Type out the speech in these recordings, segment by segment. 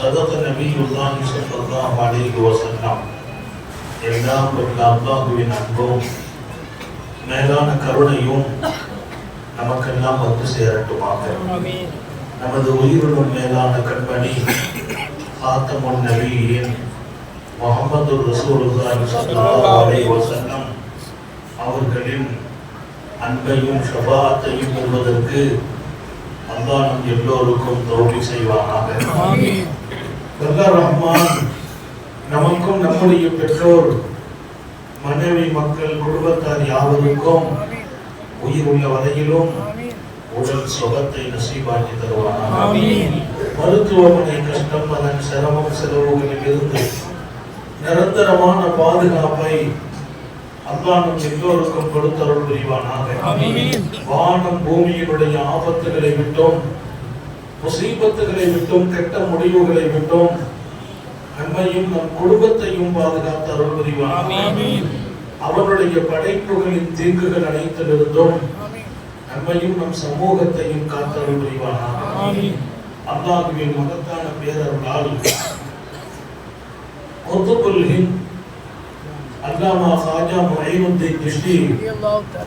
சதக நபியுல்லாஹி ஸல்லல்லாஹு அலைஹி வஸல்லம் எல்லாம் கொண்ட அல்லாஹுவின் அன்பும் மேலான கருணையும் நமக்கெல்லாம் வந்து சேரட்டுமாக நமது உயிரினும் மேலான கண்மணி ஆத்தமுன் நபியின் முகமது ரசூலுல்லாஹி ஸல்லல்லாஹு அலைஹி வஸல்லம் அவர்களின் அன்பையும் ஷபாத்தையும் பெறுவதற்கு அல்லாஹ் நம் எல்லோருக்கும் தோல்வி செய்வானாக ரஹ்மான் நமக்கும் நம்முடைய பெற்றோர் மனைவி மக்கள் குடும்பத்தார் யாவருக்கும் உயிர் உள்ள வரையிலும் உடல் சுகத்தை நசீபாக்கி தருவானாக மருத்துவமனை கஷ்டம் அதன் சிரமம் செலவுகளில் இருந்து நிரந்தரமான பாதுகாப்பை அல்லாஹ் நம் எல்லோருக்கும் கொடுத்தருள் புரிவானாக. வானம் பூமியினுடைய ஆபத்துகளை விட்டும். முசீபத்துகளை விட்டும் கெட்ட முடிவுகளை விட்டும் நம்மையும் நம் குடும்பத்தையும் பாதுகாத்து அருள் புரிவானாக அவனுடைய படைப்புகளின் தீங்குகள் அனைத்திலிருந்தும் நம்மையும் நம் சமூகத்தையும் காத்தருள் புரிவானாக. அல்லாஹுவின் மகத்தான பேரருளால் அல்லாமா ஹாஜா முஹைனுத்தீன் கிஷ்டி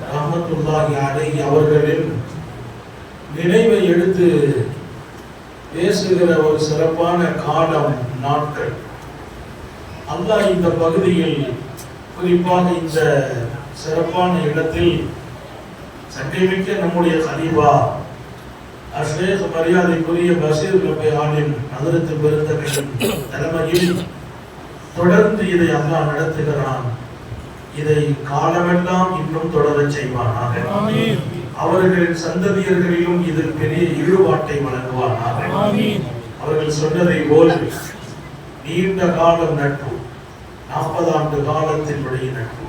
ரஹமத்துல்லாஹி அலைஹி அவர்களின் நினைவை எடுத்து பேசுகிற ஒரு சிறப்பான காலம் நாட்கள். அல்லாஹ் இந்த பகுதியில் குறிப்பாக இந்த சிறப்பான இடத்தில் சண்டைமிக்க நம்முடைய கனிவா அஷ்ரேக் மரியாதைக்குரிய பஷீர் நபி ஆலிம் நகரத்து பெருந்தகையின் தலைமையில் தொடர்ந்து இதை அல்லாஹ் நடத்துகிறான். இதை காலமெல்லாம் இன்னும் தொடரச் செய்வானாக. அவர்களின் சந்ததியர்களிலும் இதில் பெரிய ஈடுபாட்டை வழங்குவானாக அவர்கள் சொன்னதை போல் நீண்ட காலம் நட்பு நாற்பது ஆண்டு காலத்தினுடைய நட்பு.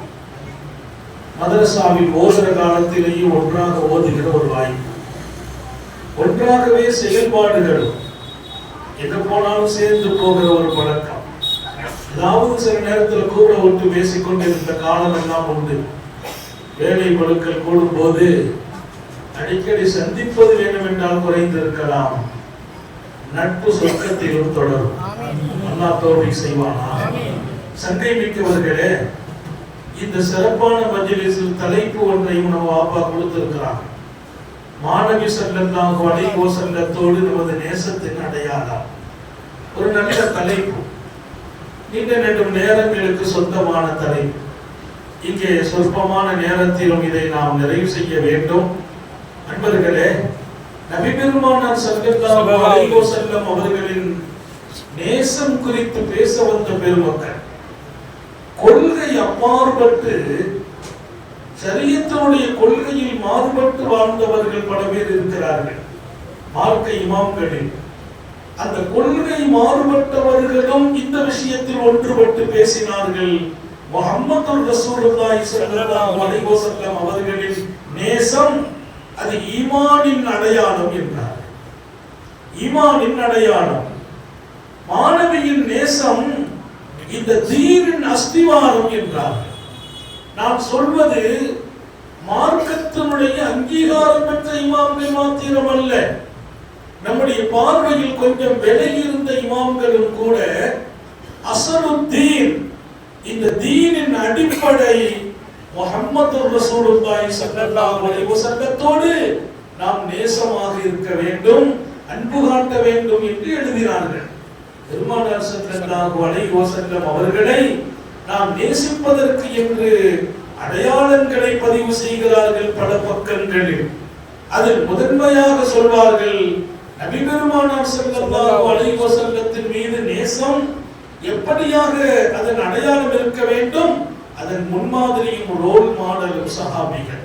மதரசாவில் ஓதுற காலத்திலேயே ஒன்றாக ஓதுகிற ஒரு வாய்ப்பு. ஒன்றாகவே செயல்பாடுகள் எங்க போனாலும் சேர்ந்து போகிற ஒரு பழக்கம். ஏதாவது சில நேரத்தில் கூட ஒன்று பேசிக்கொண்டிருந்த காலம் எல்லாம் உண்டு. வேலை பொருட்கள் கூடும் போது அடிக்கடி சந்திப்பது வேண்டும் என்றால் குறைந்திருக்கலாம். நட்பு சொர்க்கத்திலும் தொடரும். அல்லாஹ் தோல்வி செய்வானா? சங்கை மிக்கவர்களே இந்த சிறப்பான மஜ்லிஸில் தலைப்பு ஒன்றையும் நம்ம வாப்பா கொடுத்திருக்கிறாங்க மாணவி செல்லத்தாக வளைகோ செல்லத்தோடு நமது நேசத்தின் அடையாளம். ஒரு நல்ல தலைப்பு. நீண்ட நெடும் நேரங்களுக்கு சொந்தமான தலைப்பு. இங்கே சொற்பமான நேரத்திலும் இதை நாம் நிறைவு செய்ய வேண்டும். அன்பர்களே நபி பெருமானார் ஸல்லல்லாஹு அலைஹி வஸல்லம் அவர்களின் நேசம் குறித்து பேச வந்த பெருமக்கள் கொள்கை அப்பாற்பட்டு சரியத்தினுடைய கொள்கையில் மாறுபட்டு வாழ்ந்தவர்கள் பல பேர் இருக்கிறார்கள். மார்க்க இமாம்களில் அந்த கொள்கை மாறுபட்டவர்களும் இந்த விஷயத்தில் ஒன்றுபட்டு பேசினார்கள். முஹம்மது ரசூலுல்லாஹி ஸல்லல்லாஹு அலைஹி வஸல்லம் அவர்களின் நேசம். அது ஈமானின் அடையாளம் என்றார். ஈமானின் அடையாளம். மாணவியின் நேசம் இந்த தீனின் அஸ்திவாரம் என்றார். நான் சொல்வது மார்க்கத்தினுடைய அங்கீகாரம் பெற்ற இமாம்கள் மாத்திரம் அல்ல நம்முடைய பார்வையில் கொஞ்சம் விலகி இருந்த இமாம்களும் கூட அசலுத்தீன் இந்த தீனின் அடிப்படை முகம்மது ரசூலுல்லாஹி ஸல்லல்லாஹு அலைஹி வஸல்லத்தோடு நாம் நேசமாக இருக்க வேண்டும் அன்பு காட்ட வேண்டும் என்று எழுதினார்கள். பெருமானார் ஸல்லல்லாஹு அலைஹி வஸல்லம் அவர்களை நாம் நேசிப்பதற்கு என்று அடையாளங்களை பதிவு செய்கிறார்கள் பல பக்கங்களில். அதில் முதன்மையாக சொல்வார்கள் நபி பெருமானார் ஸல்லல்லாஹு அலைஹி வஸல்லத்தின் மீது நேசம் எப்படியாக அதன் அடையாளம் இருக்க வேண்டும்? அதன் முன்மாதிரியும் ரோல் மாடலும் சஹாபிகள்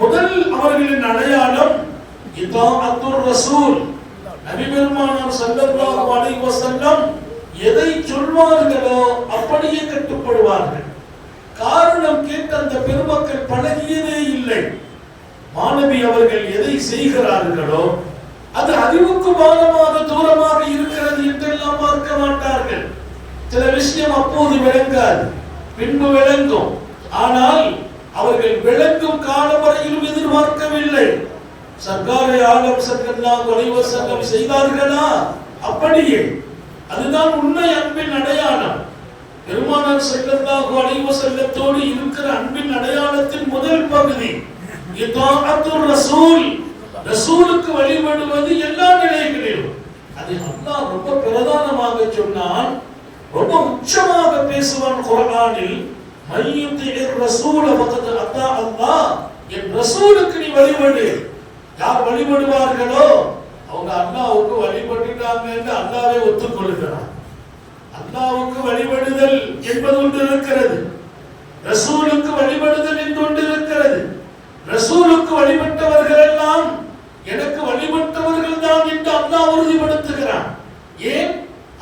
முதல் அவர்களின் அடையாளம் இதாஅத்துர் ரசூல். நபிபெருமானார் சல்லல்லாஹு அலைஹி வஸல்லம் எதை சொல்வார்களோ அப்படியே கட்டுப்படுவார்கள். காரணம் கேட்ட அந்த பெருமக்கள் பழகியதே இல்லை. மாணவி அவர்கள் எதை செய்கிறார்களோ அது அறிவுக்கு பாலமாக தூரமாக இருக்கிறது என்றெல்லாம் பார்க்க மாட்டார்கள். சில விஷயம் அப்போது விளங்காது. பின்பு விளங்கும். ஆனால் அவர்கள் விளங்கும் காலம் வரையிலும் எதிர்பார்க்கவில்லை. சர்க்காரை ஆலம் சல்லல்லாஹு அலைஹி சங்கம் செய்தார்களா? அப்படியே. அதுதான் உண்மை அன்பின் அடையாளம். பெருமானார் செல்லந்தாக அலைஹி செல்லத்தோடு இருக்கிற அன்பின் அடையாளத்தின் முதல் பகுதி ரசூல். ரசூலுக்கு வழிபடுவது எல்லா நிலைகளிலும். அது அல்லாஹ் ரொம்ப பிரதானமாக சொன்னான் ரொம்ப உச்சமாக பேசுவான் குர்ஆனில் மையுத்திர் ரசூல ஃபகத் அத்தா அல்லாஹ். என் ரசூலுக்கு நீ வழிபடு. யார் வழிபடுவார்களோ அவங்க அண்ணாவுக்கு வழிபட்டுட்டாங்கன்னு அண்ணாவே ஒத்துக்கொள்கிறான். அல்லாவுக்கு வழிபடுதல் என்பது ஒன்று இருக்கிறது ரசூலுக்கு வழிபடுதல் என்று ஒன்று இருக்கிறது ரசூலுக்கு வழிபட்டவர்கள் எல்லாம் எனக்கு வழிபட்டவர்கள் தான் என்று அல்லாஹ் உறுதிப்படுத்துகிறான். ஏன்?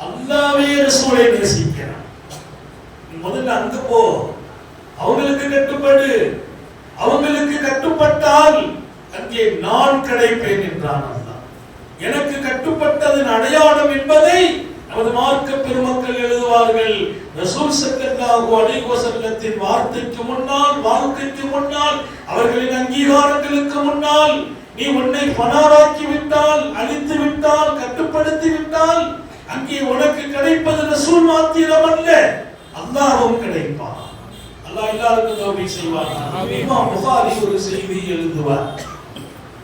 அல்லாவே ரசூலை நேசிக்கிறான். நீ முதல்ல அங்க போ. அவங்களுக்கு கட்டுப்படு. அவங்களுக்கு கட்டுப்பட்டால் அங்கே நான் கிடைப்பேன் என்றான் அல்லா எனக்கு கட்டுப்பட்டதன் அடையாளம் என்பதை நமது மார்க்க பெருமக்கள் எழுதுவார்கள். ரசூல் ஸல்லல்லாஹு அலைஹி வஸல்லத்தின் வார்த்தைக்கு முன்னால் வாழ்க்கைக்கு முன்னால் அவர்களின் அங்கீகாரங்களுக்கு முன்னால் நீ உன்னை பணாராக்கி விட்டால் அழித்து விட்டால் கட்டுப்படுத்தி விட்டால் அங்கே உனக்கு கிடைப்பது ரசூல் மாத்திரம் அல்ல அல்லாஹ்வும் கிடைப்பான். அல்லாஹ் எல்லாருக்கும் தௌபீக் செய்வான். இமாம் புகாரி ஒரு செய்தி எழுதுவார்.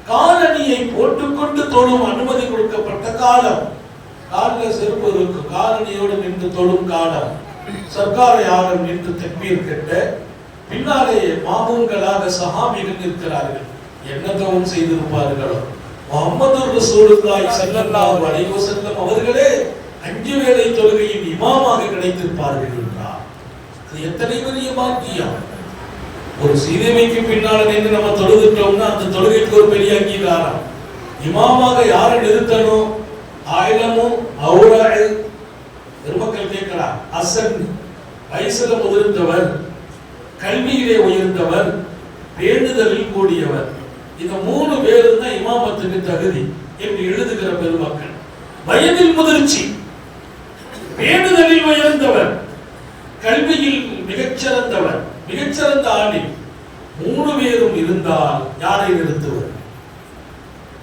காலணியை போட்டுக்கொண்டு தொழும் அனுமதி கொடுக்கப்பட்ட காலம். காலில் செருப்பு இருக்கும். காலணியோடு நின்று தொழும் காலம். சர்க்கார யாரும் நின்று தக்பீர் கட்ட பின்னாலே மாமூன்களாக சஹாபிகள் நிற்கிறார்கள். என்ன தவம் செய்திருப்பார்களோ? முகமது ரசூலுல்லாஹி ஸல்லல்லாஹு அலைஹி வஸல்லம் அவர்களே அஞ்சு வேளை தொழுகையின் இமாமாக கிடைத்திருப்பார்கள் என்றார். அது எத்தனை பெரிய பாக்கியம்? ஒரு சீதைமைக்கு பின்னால நின்று நம்ம தொழுதுட்டோம்னா அந்த தொழுகைக்கு ஒரு பெரிய அங்கீகாரம். இமாமாக யாரை நிறுத்தணும்? ஆயிலமும் அவுராய் பெருமக்கள் கேட்கிறார் அசன் வயசுல முதிர்ந்தவர் கல்வியிலே உயர்ந்தவர் வேண்டுதலில் கூடியவர். இந்த மூணு பேரும் தான் இமாமத்துக்கு தகுதி என்று எழுதுகிற பெருமக்கள். வயதில் முதிர்ச்சி. வேண்டுதலில் உயர்ந்தவர். கல்வியில் மிகச்சிறந்தவர் மிகச்சிறந்த ஆணி மூணு பேரும் இருந்தால் யாரை நிறுத்துவர்?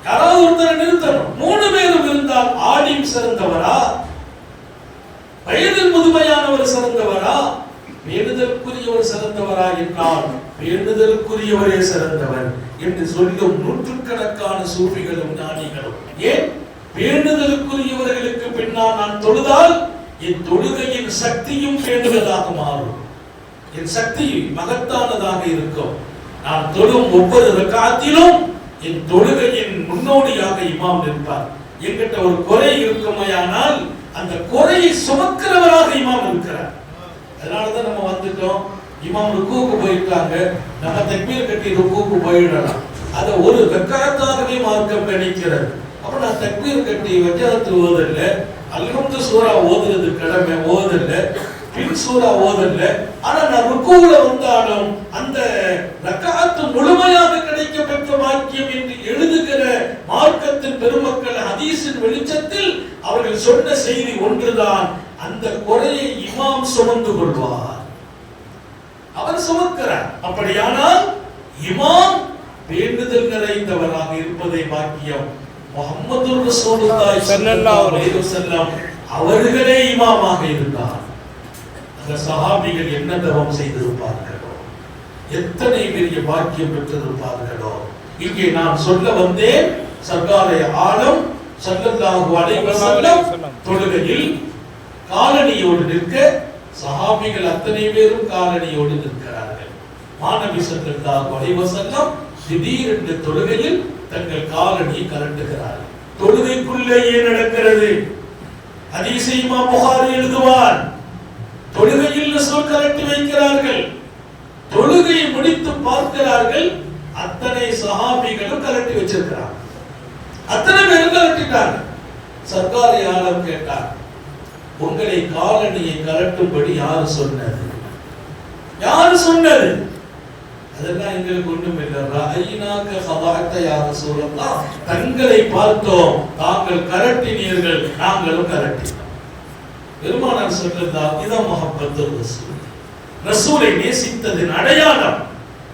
யாராவது ஒருத்தரை நிறுத்தணும். மூணு பேரும் இருந்தால் ஆடியும் சிறந்தவரா? வயதில் முதுமையானவர் சிறந்தவரா? வேண்டுதலுக்குரியவர் சிறந்தவரா என்றால் வேண்டுதலுக்குரியவரே சிறந்தவர் என்று சொல்லும் நூற்றுக்கணக்கான சூஃபிகளும் ஞானிகளும். ஏன்? வேண்டுதலுக்குரியவர்களுக்கு பின்னால் நான் தொழுதால் என் தொழுகையின் சக்தியும் வேண்டுதலாக மாறும். என் சக்தி மகத்தானதாக இருக்கும். நான் தொழும் ஒவ்வொரு ரக்காத்திலும் என் தொழுகையின் முன்னோடியாக இமாம் நிற்பார். என்கிட்ட ஒரு குறை இருக்குமையானால் அந்த குறையை சுமக்கிறவராக இமாம் இருக்கிறார். அதனாலதான் நம்ம வந்துட்டோம். இமாம் ருக்குவுக்கு போயிட்டாங்க நம்ம தக்பீர் கட்டி ருக்குவுக்கு போயிடலாம். அதை ஒரு ரக்காத்தாகவே மார்க்கம் நினைக்கிறது. அப்ப நான் தக்பீர் கட்டி வஜ்ரத்து ஓதல்ல அல்ஹம்து சூரா ஓதுறது கடமை ஓதல்ல பின் சூரா ஓதல்ல ஆனா நான் ருக்குவுல வந்தாலும் அந்த ரக்காத்து முழுமையாக கிடைக்க வாக்கியம் என்று எழுதுகிற மார்க்கத்தின் பெருமக்கள் ஹதீஸின் வெளிச்சத்தில் அவர்கள் சொன்ன செய்தி ஒன்றுதான். அந்த குறையை இமாம் சுமந்து கொள்வார். அவர் சுமக்கிறார். அப்படியானால் இமாம் வேண்டுதல் நிறைந்தவராக இருப்பதை பாக்கியம் முகமது ரசூலுல்லாஹி ஸல்லல்லாஹு அலைஹி வஸல்லம் அவர்களே இமாமாக இருந்தார். அந்த சஹாபிகள் என்ன தவம் செய்திருப்பார்களோ எத்தனை பெரிய பாக்கியம் பெற்றிருப்பார்களோ இங்கே நான் சொல்ல வந்தேன் சர்க்காரை ஆழம் ஸல்லல்லாஹு அலைஹி வஸல்லம் தொழுகையில் காலணியோடு நிற்க சஹாபிகள் அத்தனை பேரும் காலணியோடு நிற்கிறார்கள். மாணவி சங்கத்தார் அலைஹி திடீரென்று தொழுகையில் தங்கள் காலணியை கலட்டுகிறார்கள். தொழுகைக்குள்ளேயே நடக்கிறது. அதிசயமா புகார் புகாரி எழுதுவார். தொழுகையில் ரசூல் கலட்டி வைக்கிறார்கள். தொழுகையை முடித்து பார்க்கிறார்கள். அத்தனை சஹாபிகளும் கலட்டி வச்சிருக்கிறார் அத்தனை பேரும் கலட்டிட்டார்கள். சர்க்காரி ஆளும் கேட்டார்? உங்களை காலடியை கலட்டும்படி யார் சொன்னது? யார் சொன்னது? அதெல்லாம் எங்களுக்கு ஒண்ணும் இல்லை. ஐநாக்க ஃபதஅத்த யா ரசூலல்லாஹ். தங்களை பார்த்தோம். தாங்கள் கரட்டினீர்கள். நாங்களும் கரட்டினோம். பெருமானார் சொல்றதா இதான் முஹப்பத்து ரசூல். ரசூலை நேசித்ததின் அடையாளம்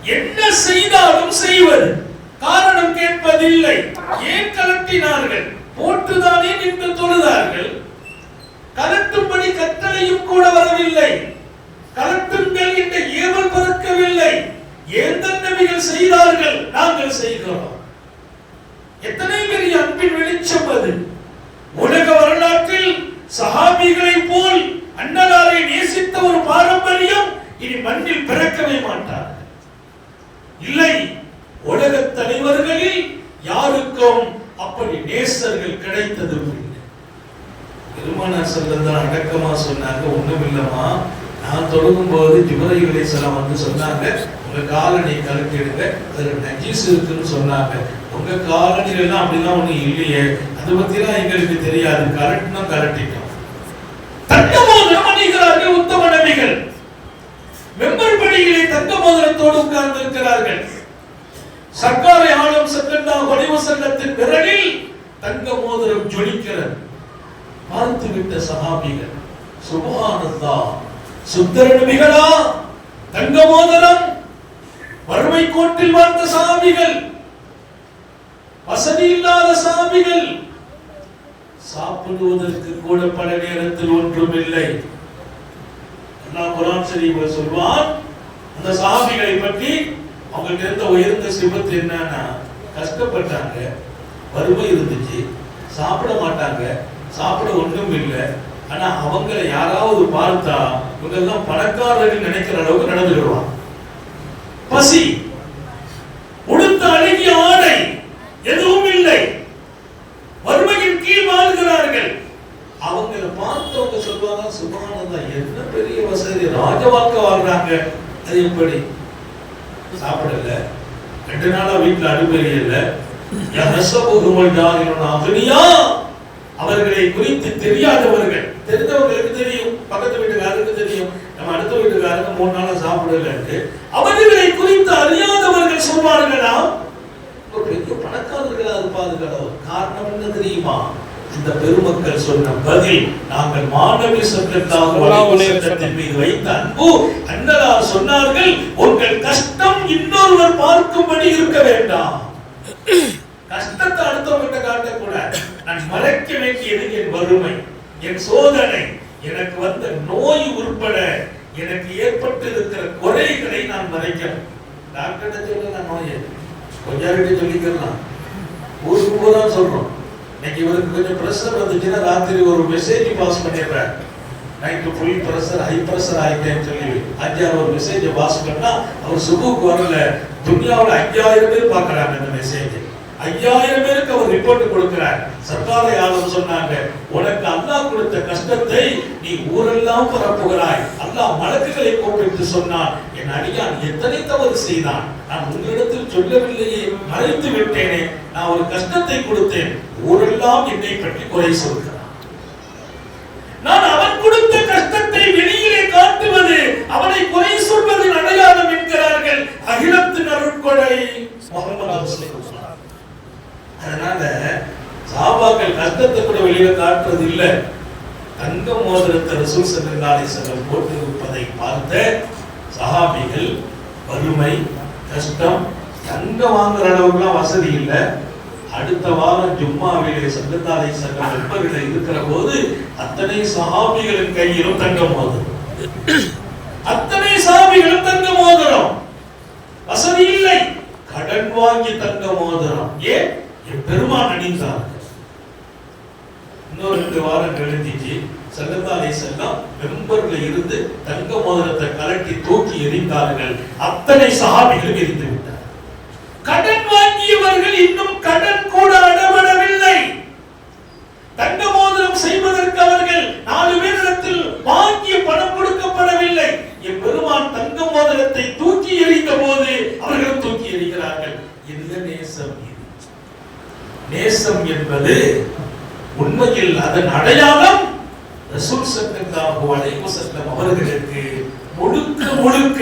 என்ன செய்தாலும் செய்வது. காரணம் கேட்பதில்லை. ஏன் கலட்டினார்கள்? போட்டுதானே நின்று தொழுதார்கள்? கலட்டும்படி கத்தனையும் கூட வரவில்லை. கலட்டுங்கள் என்ற ஏவல் பறக்கவில்லை. எந்த நபிகள் செய்தார்கள்? நாங்கள் செய்கிறோம். எத்தனை பெரிய அன்பின் வெளிச்சம் அது. உலக வரலாற்றில் சஹாபிகளை போல் அண்ணலாரை நேசித்த ஒரு பாரம்பரியம் இனி மண்ணில் பிறக்கவே மாட்டார் இல்லை உலக தலைவர்களில் யாருக்கும் அப்படி நேசர்கள் கிடைத்ததும் இல்லை பெருமானார் செல்லந்தான் அடக்கமா சொன்னாங்க ஒண்ணும் இல்லம்மா. நான் தொடங்கும் போது ஜிப்ரீல் சிலம் வந்து சொன்னாங்க. உங்க காலணி கழட்டிடுங்க அதுல நஜீஸ் இருக்குன்னு சொன்னாங்க. உங்க காலணில எல்லாம் அப்படிலாம் ஒண்ணு இல்லையே. அதை பத்திலாம் எங்களுக்கு தெரியாது. கரண்ட்னா கரட்டிட்டோம் தங்கமோதிரம் உத்தம நபிகள். மெம்பர் பணிகளை தங்க மோதிரத்தோடு உட்கார்ந்து இருக்கிறார்கள் சர்க்காரை ஆளும் செல்லல்லா வடிவ செல்லத்தின் விரலில் தங்க மோதிரம் ஜொலிக்கிறது. பார்த்து விட்ட சஹாபிகள் சுபஹானல்லா சுத்தர தங்க மோதலம் வறுமை கோட்டில் வாழ்ந்த சாமிகள் வசதி இல்லாத சாமிகள் சாப்பிடுவதற்கு கூட பல நேரத்தில் ஒன்றும் இல்லை. அல்லாஹ் குர்ஆன் சொல்வான் அந்த சாமிகளை பற்றி அவங்களுக்கு இருந்த உயர்ந்த சிபத்து என்னன்னா கஷ்டப்பட்டாங்க வறுமை இருந்துச்சு சாப்பிட மாட்டாங்க சாப்பிட ஒன்றும் இல்லை. ஆனா அவங்கள யாராவது பார்த்தா இவங்க எல்லாம் பணக்காரர்கள் நினைக்கிற அளவுக்கு நடந்துடுவான் பசி. உடுத்த அழகிய ஆடை. எதுவும் இல்லை. வறுமையின் கீழ் வாழ்கிறார்கள். அவங்கள பார்த்தவங்க சொல்வாங்க சுபானந்தா என்ன பெரிய வசதி. ராஜவாக்க வாழ்றாங்க. அது எப்படி? சாப்பிடல. ரெண்டு நாளா வீட்டுல அடுப்பெரிய இல்லை. அகனியா அவர்களை குறித்து தெரியாதவர்கள் தெரிந்தவங்களுக்கு தெரியும் பக்கத்து வீட்டுக்காரருக்கு தெரியும் நம்ம அடுத்த வீட்டுக்காரங்க மூணு நாளா சாப்பிடலன்ட்டு அவர்களை குறித்து அறியாதவர்கள் சொல்வார்களா? ஒரு பெரிய பணக்காரர்களா இருப்பார்களோ? காரணம் என்ன தெரியுமா? இந்த பெருமக்கள் சொன்ன பதில் நாங்கள் மாணவி சட்டத்தின் மீது வைத்த அன்பு. அண்ணலார் சொன்னார்கள் உங்கள் கஷ்டம் இன்னொருவர் பார்க்கும்படி இருக்க வேண்டாம். கஷ்டத்தை அடுத்தவங்கிட்ட காட்டக்கூடாது நான் மறைக்க வேண்டியது என் வறுமை? என் சோதனை. எனக்கு வந்த நோய் உட்பட எனக்கு ஏற்பட்டு இருக்கிற குறைகளை நான் மறைக்கணும். டாக்டர்கிட்ட சொல்ல நோயை கொஞ்சம் சொல்லிக்கலாம் ஊருக்கு போதான் சொல்றோம். இன்னைக்கு இவருக்கு கொஞ்சம் பிரஷர் வந்துச்சுன்னா ராத்திரி ஒரு மெசேஜ் பாஸ் பண்ணிடுறாரு. Night full pressure high pressure ஆகிட்டேன்னு சொல்லி அஞ்சாறு ஒரு மெசேஜை பாஸ் பண்ணா அவர் சுகுக்கு வரல. துனியாவில் ஐயாயிரம் பேர் பார்க்குறாங்க இந்த மெசேஜ் ஐயாயிரம் பேருக்கு அவர் ரிப்போர்ட் கொடுக்கிறார். சர்க்காரை ஆளும் சொன்னாங்க உனக்கு அல்லாஹ் கொடுத்த கஷ்டத்தை நீ ஊரெல்லாம் பரப்புகிறாய். அல்லாஹ் மலக்குகளை போட்டு சொன்னான். என் அடியான் எத்தனை தவறு செய்தான். நான் உங்களிடத்தில் சொல்லவில்லையே மறைத்து விட்டேனே. நான் ஒரு கஷ்டத்தை கொடுத்தேன். ஊரெல்லாம் என்னை பற்றி குறை சொல்கிறான். நான் அவன் கொடுத்த கஷ்டத்தை வெளியிலே காட்டுவது அவனை குறை சொல்வதின் அடையாளம் என்கிறார்கள் அகிலத்தின் அருட்கொடை. முகமது அதனால சாபாக்கள் கஷ்டத்தை கூட வெளியே காட்டுறது இல்லை. தங்க மோதிரத்தை ரசூல் சல்லல்லாஹு செல்லம் போட்டு இருப்பதை பார்த்த சஹாபிகள் வறுமை கஷ்டம் தங்கம் வாங்குற அளவுக்குலாம் வசதி இல்லை. அடுத்த வாரம் ஜும்மாவிலே சங்கத்தாலை அலைஹி வஸல்லம் இருக்கிற போது அத்தனை சஹாபிகளின் கையிலும் தங்கம் மோதிரம். அத்தனை சஹாபிகளும் தங்க மோதிரம். வசதி இல்லை. கடன் வாங்கி தங்க மோதிரம். ஏன்? பெருமான் அணிந்தார் இன்னொரு ரெண்டு வாரம் கழிஞ்சிச்சு செல்லந்தாலே செல்லம் மெம்பர்ல இருந்து தங்க மோதிரத்தை கலட்டி தூக்கி எரிந்தார்கள் அத்தனை சகாபிகளும் எரிந்து விட்டார் கடன் வாங்கியவர்கள் இன்னும் கடன் கூட அடமடவில்லை தங்க மோதிரம் செய்வதற்கு அவர்கள் நாலு பேரிடத்தில் வாங்கிய பணம் கொடுக்கப்படவில்லை என் பெருமான் தங்க மோதிரத்தை தூக்கி எறிந்த போது அவர்களும் தூக்கி எறிகிறார்கள் இந்த நேசம் இது நேசம் என்பது உண்மையில் அதன் அடையாளம் ரசூல் ஸல்லல்லாஹு அலைஹி வஸல்லம் அவர்களுக்கு முழுக்க முழுக்க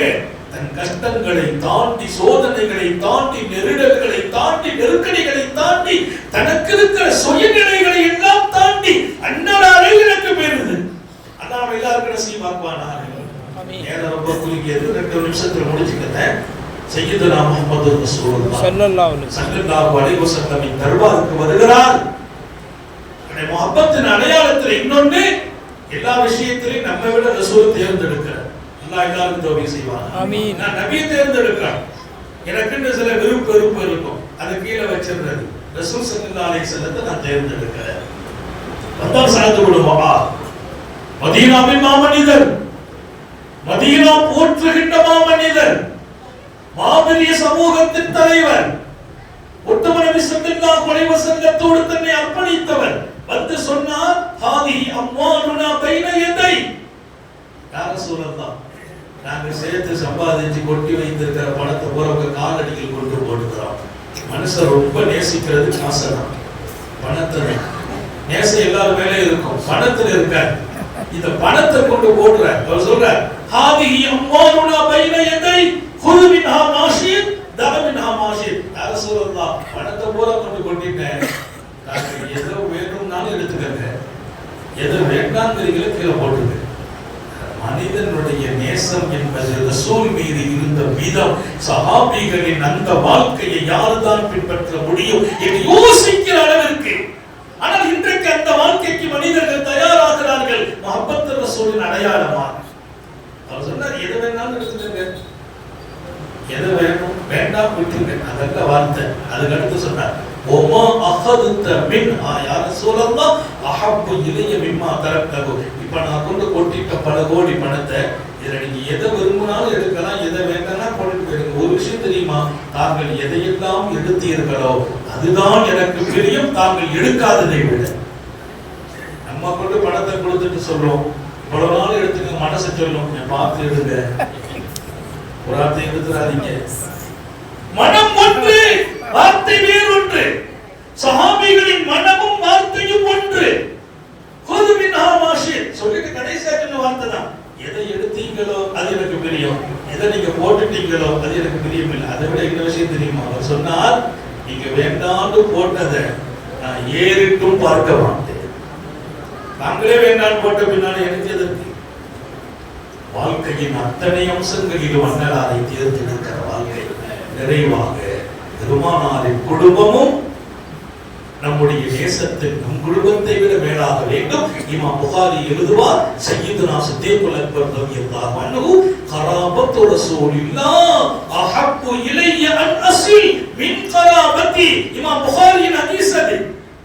தன் கஷ்டங்களை தாண்டி சோதனைகளை தாண்டி நெருடல்களை தாண்டி நெருக்கடிகளை தாண்டி தனக்கு இருக்கிற சுயநிலைகளை எல்லாம் தாண்டி அண்ணனாலே எனக்கு பெறுது அல்லாஹ் எல்லாருக்கும் நசீபாக்குவானாக நேரம் ரொம்ப குறுகியது. ரெண்டு நிமிஷத்துல முடிச்சுக்கிறேன் சையதுனா முஹம்மது ரசூலுல்லாஹ். சல்லல்லாஹு அலைஹி வஸல்லம். சல்லல்லாஹு தர்பாருக்கு வருகிறார். அவருடைய முஹப்பத்தின் அடையாளத்தில் இன்னொன்று எல்லா விஷயத்திலையும் நம்மை விட ரசூல் தேர்ந்தெடுக்கிறார். அல்லாஹ் எல்லாருக்கும் தௌபி செய்வான் ஆமீன். நான் நபியை தேர்ந்தெடுக்கிறேன். எனக்குன்னு சில விருப்ப வெறுப்பு இருக்கும். அது கீழே வச்சிருந்தது. ரசூல் ஸல்லல்லாஹு அலைஹி வஸல்லத்தை நான் தேர்ந்தெடுக்கிறேன். வந்தால் சாந்து விடுவாமா மதீனாவின் மாமனிதர். மதீனா போற்றுகின்ற மாமனிதர். மாபெரிய சமூகத்தின் தலைவர். ஸல்லல்லாஹு அலைஹி வஸல்லத்தோடு தன்னை அர்ப்பணித்தவர். வந்து சொன்னார் ஹாதி அம்வாலுனா பைன எதை யார தான் நாங்க சேர்த்து சம்பாதிச்சு கொட்டி வைத்திருக்கிற பணத்தை போறவங்க காலடியில் கொண்டு போட்டுக்கிறோம் மனுஷன் ரொம்ப நேசிக்கிறது காசை தான் பணத்தை தான். நேசம் எல்லார் மேலே இருக்கும். பணத்துல இருக்க இந்த பணத்தை கொண்டு போடுற அவர் சொல்ற ஹாதி அம்வாலுனா பைன எதை குருவின் மின்ஹா மாஷித் தர மின்ஹா மாஷித். யார சொல்லலாம் பணத்தை பூரா கொண்டு கொட்டிட்டேன். நாங்க எதோ வேணும்னாலும் எடுத்துக்கங்க. எது வேண்டாங்கிறீங்களோ கீழே போட்டுங்க மனிதனுடைய நேசம் என்பது ரசூல் மீது இருந்த விதம் சகாபிகளின் அந்த வாழ்க்கையை யாருதான் பின்பற்ற முடியும் என்று யோசிக்கிற அளவிற்கு. ஆனால் இன்றைக்கு அந்த வாழ்க்கைக்கு மனிதர்கள் தயாராகிறார்கள். மஹப்பத் ரசூலின் அடையாளமா? அவர் சொன்னார் எது வேணாலும் எடுத்துக்கங்க. எது வேணும் வேண்டாம் விட்டுங்க அதல்ல வார்த்தை அதுக்கு அடுத்து சொன்னார் ஓமா அஹதுத்த மின் யார சொல்லலாம் அஹப்பு இளைய மிம்மா தரத்தகு இப்ப நான் கொண்டு கொட்டிட்ட பல கோடி பணத்தை இதில் நீங்க எதை விரும்பினாலும் எடுக்கலாம் எதை வேண்டாம் கொண்டு போயிருங்க ஒரு விஷயம் தெரியுமா? தாங்கள் எதையெல்லாம் எடுத்தீர்களோ அதுதான் எனக்கு பிரியம். தாங்கள் எடுக்காததை விட. நம்ம கொண்டு பணத்தை கொடுத்துட்டு சொல்றோம். இவ்வளவு நாள் எடுத்துக்க மனசு சொல்லும். என் பார்த்து எடுங்க. ஒரு வார்த்தை எடுத்துடாதீங்க. மனம் ஒன்று வார்த்தை ஒன்று. சஹாபிகளின் மனமும் வார்த்தையும் ஒன்று. கோதுமின் ஆமாஷி சொல்லிட்டு கடைசியா சொன்ன வார்த்தை தான். எதை எடுத்தீங்களோ அது எனக்கு பிரியம். எதை நீங்க போட்டுட்டீங்களோ அது எனக்கு பிரியம் இல்லை. அதை விட என்ன விஷயம் தெரியுமா? அவர் சொன்னார் நீங்க வேண்டாண்டு போட்டதை நான் ஏறிட்டும் பார்க்க மாட்டேன். நாங்களே வேண்டாம் போட்ட பின்னால் எனக்கு எதற்கு? வாழ்க்கையின் அத்தனை அம்சங்களிலும் அண்ணலாரை தேர்ந்தெடுக்கிற வாழ்க்கை. நிறைவாக பெருமானாரின் குடும்பமும் நம்முடைய தேசத்தில் நம் குடும்பத்தை விட மேலாக வேண்டும். இமா புகாரி எழுதுவார் சையதுனா சித்தேகுல் அக்பர் ரலியல்லாஹு அன்ஹு கராபத்து ரசூலில்லாஹ் அஹப்பு இளைய அன் அஸில் மின் கராபத்தி. இமா புகாரியின் ஹதீஸ்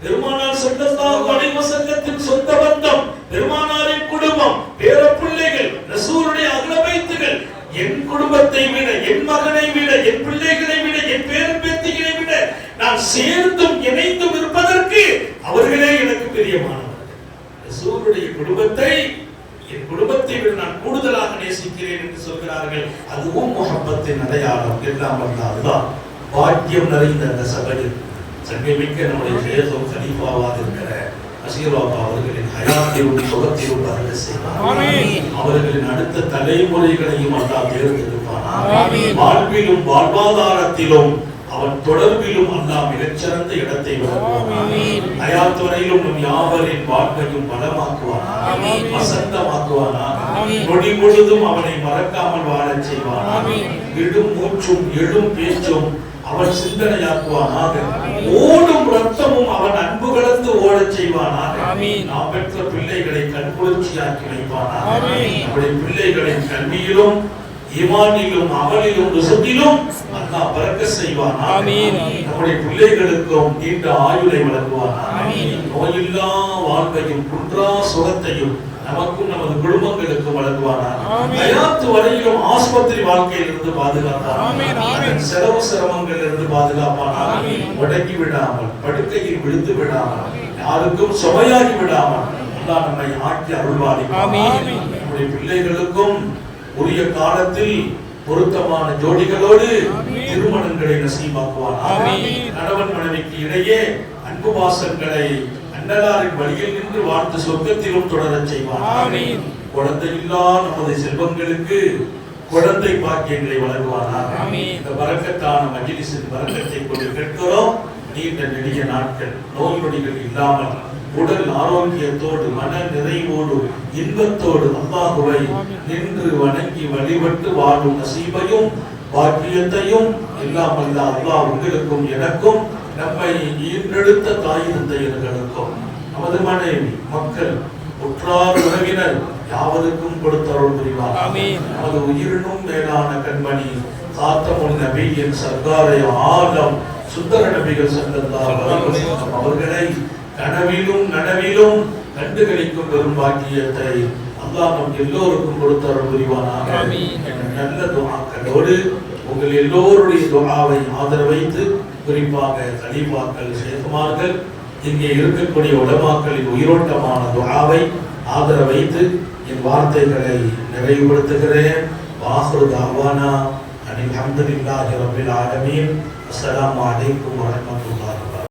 பெருமானார் ஸல்லல்லாஹு அலைஹி வஸல்லத்தின் சொந்த பந்தம் பெருமானாரின் குடும்பம் பேர பிள்ளைகள் ரசூலுடைய அகலபைத்துகள் என் குடும்பத்தை விட என் மகனை விட என் பிள்ளைகளை விட என் பேரன் சேர்ந்தும் இணைந்தும் இருப்பதற்கு அவர்களே எனக்கு பிரியமானவர்கள் குடும்பத்தை என் குடும்பத்தை விட நான் கூடுதலாக நேசிக்கிறேன் என்று சொல்கிறார்கள். அதுவும் முகப்பத்தின் அடையாளம். எல்லாம் வந்த அதுதான் பாக்கியம் நிறைந்த அந்த சபையில் சங்கமிக்க நம்முடைய சேதம் கலீஃபாவாக இருக்கிற அசீர்வாபா அவர்களின் ஹயாத்திலும் சுகத்திலும் பறக்க செய்வார். அவர்களின் அடுத்த தலைமுறைகளையும் அல்லாஹ் தேர்ந்தெடுப்பான் ஆமென். வாழ்விலும் வாழ்வாதாரத்திலும் அவன் தொடர்பிலும் அல்லாஹ் மிகச்சிறந்த இடத்தை. ஹயாத் வரையிலும் நம் யாவரின் வாழ்க்கையும் பலமாக்குவான். வசந்தமாக்குவானா. நொடி பொழுதும் அவனை மறக்காமல் வாழச் செய்வானா. இடும் மூச்சும் எழும் பேச்சும் அவன் சிந்தனையாக்குவானாக ஓடும் ரத்தமும் அவன் அன்பு கலந்து ஓடச் செய்வானாக. நாம் பெற்ற பிள்ளைகளை கண்குளிர்ச்சியாக்கி வைப்பானாக. நம்முடைய பிள்ளைகளின் கல்வியிலும் ஈமானிலும் அமலிலும் ருசத்திலும் அல்லாஹ் பறக்க செய்வானாக ஆமென். நம்முடைய பிள்ளைகளுக்கும் நீண்ட ஆயுளை வழங்குவானாக ஆமென். நோயில்லா வாழ்க்கையும் குன்றா சுகத்தையும் நமக்கும் நமது குடும்பங்களுக்கும் வழங்குவானாக ஆமென். ஹயாத்து வரையிலும் ஆஸ்பத்திரி வாழ்க்கையில் இருந்து ஆமென், பாதுகாப்பானாக ஆமென். அதன் செலவு சிரமங்கள் இருந்து பாதுகாப்பானாக ஆமென். முடங்கி விடாமல் படுக்கையில் விழுந்து விடாமல் யாருக்கும் சுமையாகி விடாமல் அல்லாஹ் நம்மை ஆக்கி ஆமென். நம்முடைய பிள்ளைகளுக்கும் உரிய காலத்தில் பொருத்தமான ஜோடிகளோடு. திருமணங்களை ஆமென். கணவன் மனைவிக்கு இடையே அன்பு பாசங்களை அன்னலாரின் வழியில் நின்று வாழ்ந்து சொர்க்கத்திலும் தொடரச் செய்வான் ஆமென். குழந்தையில்லா நமது செல்வங்களுக்கு குழந்தை பாக்கியங்களை வழங்குவானாக ஆமென். இந்த வரக்கத்தான மஜ்லிஸின் வரக்கத்தை கொண்டு கேட்கிறோம் நீண்ட நெடிய நாட்கள் நோய் நொடிகள் இல்லாமல் உடல் ஆரோக்கியத்தோடு மன நிறைவோடு இன்பத்தோடு அல்லாஹுவை நின்று வணங்கி வழிபட்டு வாழும் நசீபையும் பாக்கியத்தையும் எல்லாம் வல்ல அல்லாஹ் உங்களுக்கும் எனக்கும் நம்மை ஈன்றெடுத்த தாய் தந்தையர்களுக்கும் நமது மனைவி மக்கள் உற்றார் உறவினர் யாவருக்கும் கொடுத்தருள் புரிவார். நமது உயிரினும் மேலான கண்மணி காத்தமுல் நபியின் சர்தாரை ஆலம் சுந்தர நபிகள் வஸல்லம் அவர்களை கனவிலும் நனவிலும் கண்டுகளிக்கும் பெரும் பாக்கியத்தை அல்லாஹ் நம் எல்லோருக்கும் கொடுத்தருள் புரிவானாக. நல்ல துஆக்களோடு உங்கள் எல்லோருடைய துஆவை ஆதரவைத்து குறிப்பாக கலீஃபாக்கள் ஷேகுமார்கள் இங்கே இருக்கக்கூடிய உலமாக்களின் உயிரோட்டமான துஆவை ஆதர வைத்து என் வார்த்தைகளை நிறைவுபடுத்துகிறேன். வாஹ்ரு தாவானா அனில் ஹம்துலில்லாஹி ரப்பில் ஆலமீன். அஸ்ஸலாமு அலைக்கும் வரஹ்மத்துல்லாஹி